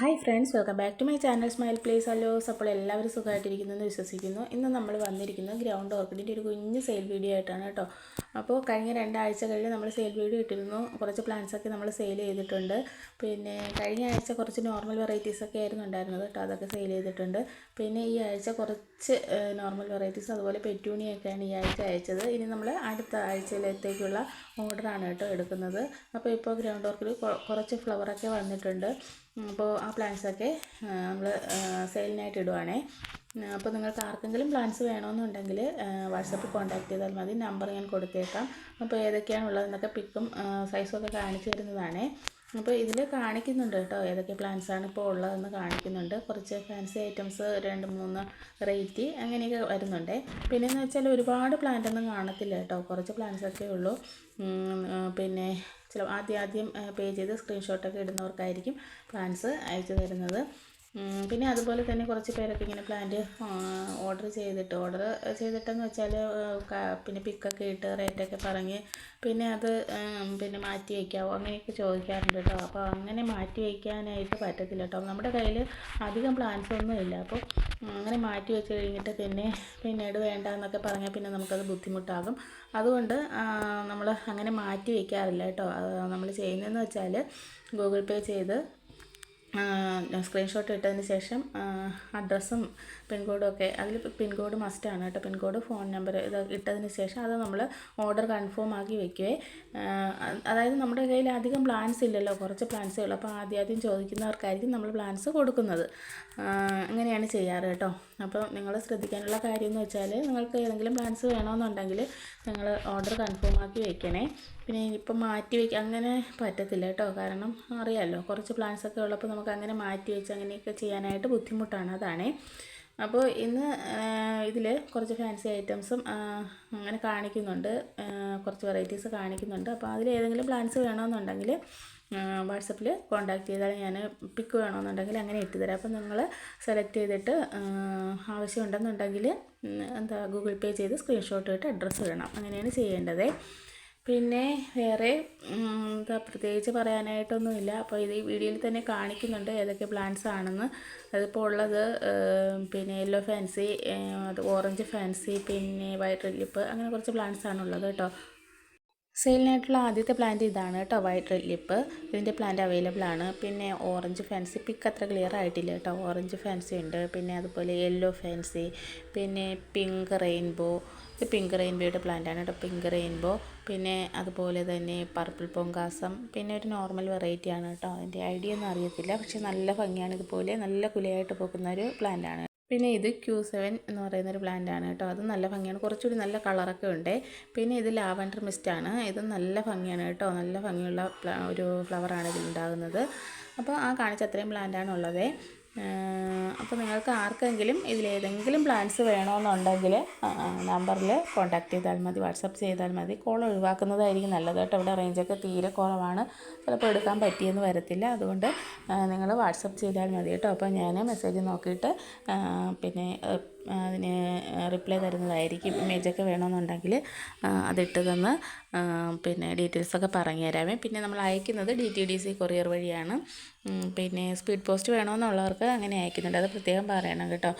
Hi friends welcome back to my channel smile place hello അപ്പോൾ എല്ലാവരും സുഖമായിട്ടിരിക്കുന്നെന്ന് വിശ്വസിക്കുന്നു. ഇന്ന് നമ്മൾ വന്നിരിക്കുന്നത് ഗ്രൗണ്ട് ഓർക്കിഡിന്റെ ഒരു കുഞ്ഞ് സെയിൽ വീഡിയോ ആയിട്ടാണ് കേട്ടോ. അപ്പോൾ കഴിഞ്ഞ രണ്ടാഴ്ച കഴിഞ്ഞ് നമ്മൾ സെയിൽ വീഡിയോ ഇട്ടിരുന്നു. കുറച്ച് പ്ലാന്റ്സ് ഒക്കെ നമ്മൾ സെയിൽ ചെയ്തിട്ടുണ്ട്. പിന്നെ കഴിഞ്ഞ ആഴ്ച കുറച്ച് നോർമൽ വെറൈറ്റീസ് ഒക്കെ ആയിരുന്നു ഉണ്ടായിരുന്നത് കേട്ടോ. അതൊക്കെ സെയിൽ ചെയ്തിട്ടുണ്ട്. പിന്നെ ഈ ആഴ്ച കുറച്ച് നോർമൽ വെറൈറ്റീസ് അതുപോലെ പെറ്റൂണിയൊക്കെയാണ് ഈ ആഴ്ച അയച്ചത്. ഇനി നമ്മൾ അടുത്ത ആഴ്ചയിലത്തേക്കുള്ള ഓർഡറാണ് കേട്ടോ എടുക്കുന്നത്. അപ്പോൾ ഇപ്പോൾ ഗ്രൗണ്ട് ഓർക്കിഡ് കുറച്ച് ഫ്ലവറൊക്കെ വന്നിട്ടുണ്ട്. അപ്പോൾ ആ പ്ലാൻസൊക്കെ നമ്മൾ സെയിലിനായിട്ട് ഇടുവാണേ. അപ്പോൾ നിങ്ങൾക്ക് ആർക്കെങ്കിലും പ്ലാൻസ് വേണമെന്നുണ്ടെങ്കിൽ വാട്സപ്പിൽ കോൺടാക്ട് ചെയ്താൽ മതി. നമ്പർ ഞാൻ കൊടുത്തേക്കാം. അപ്പോൾ ഏതൊക്കെയാണ് ഉള്ളതെന്നൊക്കെ പിക്കും സൈസും ഒക്കെ കാണിച്ചു തരുന്നതാണേ. അപ്പോൾ ഇതിൽ കാണിക്കുന്നുണ്ട് കേട്ടോ ഏതൊക്കെ പ്ലാന്റ്സ് ആണ് ഇപ്പോൾ ഉള്ളതെന്ന് കാണിക്കുന്നുണ്ട്. കുറച്ച് ഫാൻസി ഐറ്റംസ് രണ്ട് മൂന്ന് റേറ്റ് അങ്ങനെയൊക്കെ വരുന്നുണ്ട്. പിന്നെയെന്ന് വെച്ചാൽ ഒരുപാട് പ്ലാന്റ് ഒന്നും കാണത്തില്ല കേട്ടോ. കുറച്ച് പ്ലാന്റ്സ് ഒക്കെ ഉള്ളൂ. പിന്നെ ചില ആദ്യം ആദ്യം പേ ചെയ്ത് സ്ക്രീൻഷോട്ടൊക്കെ ഇടുന്നവർക്കായിരിക്കും പ്ലാന്റ്സ് അയച്ചു തരുന്നത്. പിന്നെ അതുപോലെ തന്നെ കുറച്ച് പേരൊക്കെ ഇങ്ങനെ പ്ലാന്റ് ഓർഡർ ചെയ്തിട്ട് ഓർഡർ ചെയ്തിട്ടെന്ന് വെച്ചാൽ പിന്നെ പിക്കൊക്കെ ഇട്ട് റേറ്റൊക്കെ പറഞ്ഞ് പിന്നെ അത് പിന്നെ മാറ്റി വയ്ക്കാവോ അങ്ങനെയൊക്കെ ചോദിക്കാറുണ്ട് കേട്ടോ അപ്പോൾ അങ്ങനെ മാറ്റി വയ്ക്കാനായിട്ട് പറ്റത്തില്ല കേട്ടോ നമ്മുടെ കയ്യിൽ അധികം പ്ലാൻസ് ഒന്നും ഇല്ല. അപ്പോൾ അങ്ങനെ മാറ്റി വെച്ച് കഴിഞ്ഞിട്ട് പിന്നെ പിന്നീട് വേണ്ട എന്നൊക്കെ പറഞ്ഞാൽ പിന്നെ നമുക്കത് ബുദ്ധിമുട്ടാകും. അതുകൊണ്ട് നമ്മൾ അങ്ങനെ മാറ്റി വയ്ക്കാറില്ല കേട്ടോ നമ്മൾ ചെയ്യുന്നതെന്ന് വെച്ചാൽ ഗൂഗിൾ പേ ചെയ്ത് സ്ക്രീൻഷോട്ട് ഇട്ടതിന് ശേഷം അഡ്രസ്സും പിൻകോഡും ഒക്കെ അതിൽ പിൻകോഡ് മസ്റ്റാണ് കേട്ടോ. പിൻകോഡ് ഫോൺ നമ്പർ ഇത് ഇട്ടതിന് ശേഷം അത് നമ്മൾ ഓർഡർ കൺഫേം ആക്കി വയ്ക്കുകയെ അതായത് നമ്മുടെ കയ്യിൽ അധികം പ്ലാൻസ് ഇല്ലല്ലോ കുറച്ച് പ്ലാൻസേ ഉള്ളൂ. അപ്പോൾ ആദ്യം ആദ്യം ചോദിക്കുന്നവർക്കായിരിക്കും നമ്മൾ പ്ലാൻസ് കൊടുക്കുന്നത്. അങ്ങനെയാണ് ചെയ്യാറ് കേട്ടോ. അപ്പോൾ നിങ്ങൾ ശ്രദ്ധിക്കാനുള്ള കാര്യം എന്ന് വെച്ചാൽ നിങ്ങൾക്ക് ഏതെങ്കിലും പ്ലാൻസ് വേണമെന്നുണ്ടെങ്കിൽ നിങ്ങൾ ഓർഡർ കൺഫേം ആക്കി വെക്കണേ. പിന്നെ ഇനിയിപ്പോൾ മാറ്റി വയ്ക്കുക അങ്ങനെ പറ്റത്തില്ല കേട്ടോ. കാരണം അറിയാമല്ലോ കുറച്ച് പ്ലാൻസ് ഒക്കെ ഉള്ളപ്പോൾ നമുക്ക് അങ്ങനെ മാറ്റി വെച്ച് അങ്ങനെയൊക്കെ ചെയ്യാനായിട്ട് ബുദ്ധിമുട്ടാണ്. അതാണേ. അപ്പോൾ ഇന്ന് ഇതിൽ കുറച്ച് ഫാൻസി ഐറ്റംസും അങ്ങനെ കാണിക്കുന്നുണ്ട്. കുറച്ച് വെറൈറ്റീസ് കാണിക്കുന്നുണ്ട്. അപ്പോൾ അതിൽ ഏതെങ്കിലും പ്ലാൻസ് വേണമെന്നുണ്ടെങ്കിൽ വാട്സപ്പിൽ കോൺടാക്ട് ചെയ്താൽ ഞാൻ പിക്ക് വേണമെന്നുണ്ടെങ്കിൽ അങ്ങനെ ഇട്ടുതരാം. അപ്പോൾ നിങ്ങൾ സെലക്ട് ചെയ്തിട്ട് ആവശ്യമുണ്ടെന്നുണ്ടെങ്കിൽ എന്താ ഗൂഗിൾ പേ ചെയ്ത് സ്ക്രീൻഷോട്ട് ഇട്ട് അഡ്രസ്സ് വേണം അങ്ങനെയാണ് ചെയ്യേണ്ടത്. പിന്നെ വേറെ എന്താ പ്രത്യേകിച്ച് പറയാനായിട്ടൊന്നുമില്ല. അപ്പോൾ ഇത് ഈ വീഡിയോയിൽ തന്നെ കാണിക്കുന്നുണ്ട് ഏതൊക്കെ പ്ലാന്റ്സ് ആണെന്ന്. അതിപ്പോൾ ഉള്ളത് പിന്നെ യെല്ലോ ഫാൻസി അത് ഓറഞ്ച് ഫാൻസി പിന്നെ വൈറ്റ് റിലിപ്പ് അങ്ങനെ കുറച്ച് പ്ലാന്റ്സ് ആണുള്ളത് കേട്ടോ. സെയിലിനായിട്ടുള്ള ആദ്യത്തെ പ്ലാന്റ് ഇതാണ് കേട്ടോ വൈറ്റ് റെഡ് ലിപ്പ് ഇതിന്റെ പ്ലാന്റ് അവൈലബിൾ ആണ്. പിന്നെ ഓറഞ്ച് ഫാൻസി പിക്ക് അത്ര ക്ലിയർ ആയിട്ടില്ല കേട്ടോ ഓറഞ്ച് ഫാൻസി ഉണ്ട്. പിന്നെ അതുപോലെ യെല്ലോ ഫാൻസി പിന്നെ പിങ്ക് റെയിൻബോ പിങ്ക് റെയിൻബോയുടെ പ്ലാന്റ് ആണ് കേട്ടോ പിങ്ക് റെയിൻബോ പിന്നെ അതുപോലെ തന്നെ പർപ്പിൾ പൊങ്കാസം പിന്നെ ഒരു നോർമൽ വെറൈറ്റി ആണ് കേട്ടോ അതിന്റെ ഐഡിയ ഒന്നും അറിയത്തില്ല. പക്ഷേ നല്ല ഭംഗിയാണ് ഇതുപോലെ. നല്ല കുലയായിട്ട് പോകുന്ന ഒരു പ്ലാന്റ് ആണ്. പിന്നെ ഇത് ക്യൂ സെവൻ എന്ന് പറയുന്ന ഒരു പ്ലാന്റ് ആണ് കേട്ടോ. അത് നല്ല ഭംഗിയാണ്. കുറച്ചുകൂടി നല്ല കളറൊക്കെ ഉണ്ട്. പിന്നെ ഇത് ലാവൻഡർ മിസ്റ്റ് ആണ്. ഇത് നല്ല ഭംഗിയാണ് കേട്ടോ. നല്ല ഭംഗിയുള്ള ഒരു ഫ്ലവറാണ് ഇതിലുണ്ടാകുന്നത്. അപ്പോൾ ആ കാണിച്ച അത്രയും പ്ലാന്റാണ് ഉള്ളത്. അപ്പോൾ നിങ്ങൾക്ക് ആർക്കെങ്കിലും ഇതിലേതെങ്കിലും പ്ലാൻസ് വേണമെന്നുണ്ടെങ്കിൽ നമ്പറിൽ കോൺടാക്ട് ചെയ്താൽ മതി വാട്സപ്പ് ചെയ്താൽ മതി. കോൾ ഒഴിവാക്കുന്നതായിരിക്കും നല്ലത് കേട്ടോ. ഇവിടെ റേഞ്ചൊക്കെ തീരെ കുറവാണ്. ചിലപ്പോൾ എടുക്കാൻ പറ്റിയെന്ന് വരത്തില്ല. അതുകൊണ്ട് നിങ്ങൾ വാട്സപ്പ് ചെയ്താൽ മതി കേട്ടോ. അപ്പോൾ ഞാൻ മെസ്സേജ് നോക്കിയിട്ട് പിന്നെ അതിന് റിപ്ലൈ തരുന്നതായിരിക്കും. ഇമേജൊക്കെ വേണമെന്നുണ്ടെങ്കിൽ അതിട്ട് തന്ന് പിന്നെ ഡീറ്റെയിൽസൊക്കെ പറഞ്ഞു തരാമേ. പിന്നെ നമ്മൾ അയക്കുന്നത് D T D C courier വഴിയാണ്. പിന്നെ സ്പീഡ് പോസ്റ്റ് വേണമെന്നുള്ളവർക്ക് അങ്ങനെ അയക്കുന്നുണ്ട്. അത് പ്രത്യേകം പറയണം കേട്ടോ.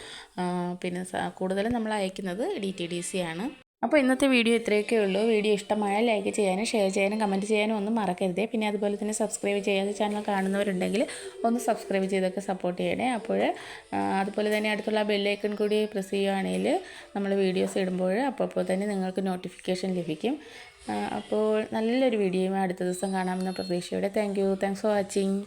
പിന്നെ കൂടുതലും നമ്മൾ അയക്കുന്നത് ഡി ടി ഡി സി ആണ്. അപ്പോൾ ഇന്നത്തെ വീഡിയോ ഇത്രയൊക്കെ ഉള്ളൂ. വീഡിയോ ഇഷ്ടമായ ലൈക്ക് ചെയ്യാനും ഷെയർ ചെയ്യാനും കമന്റ് ചെയ്യാനും ഒന്നും മറക്കരുത്. പിന്നെ അതുപോലെ തന്നെ സബ്സ്ക്രൈബ് ചെയ്യാതെ ചാനൽ കാണുന്നവരുണ്ടെങ്കിൽ ഒന്ന് സബ്സ്ക്രൈബ് ചെയ്തൊക്കെ സപ്പോർട്ട് ചെയ്യണേ. അപ്പോൾ അതുപോലെ തന്നെ അടുത്തുള്ള ബെല്ലൈക്കൺ കൂടി പ്രസ് ചെയ്യുകയാണെങ്കിൽ നമ്മൾ വീഡിയോസ് ഇടുമ്പോൾ അപ്പോൾ തന്നെ നിങ്ങൾക്ക് നോട്ടിഫിക്കേഷൻ ലഭിക്കും. അപ്പോൾ നല്ലൊരു വീഡിയോയുമായി അടുത്ത ദിവസം കാണാമെന്ന പ്രതീക്ഷയോടെ. Thank you thanks for watching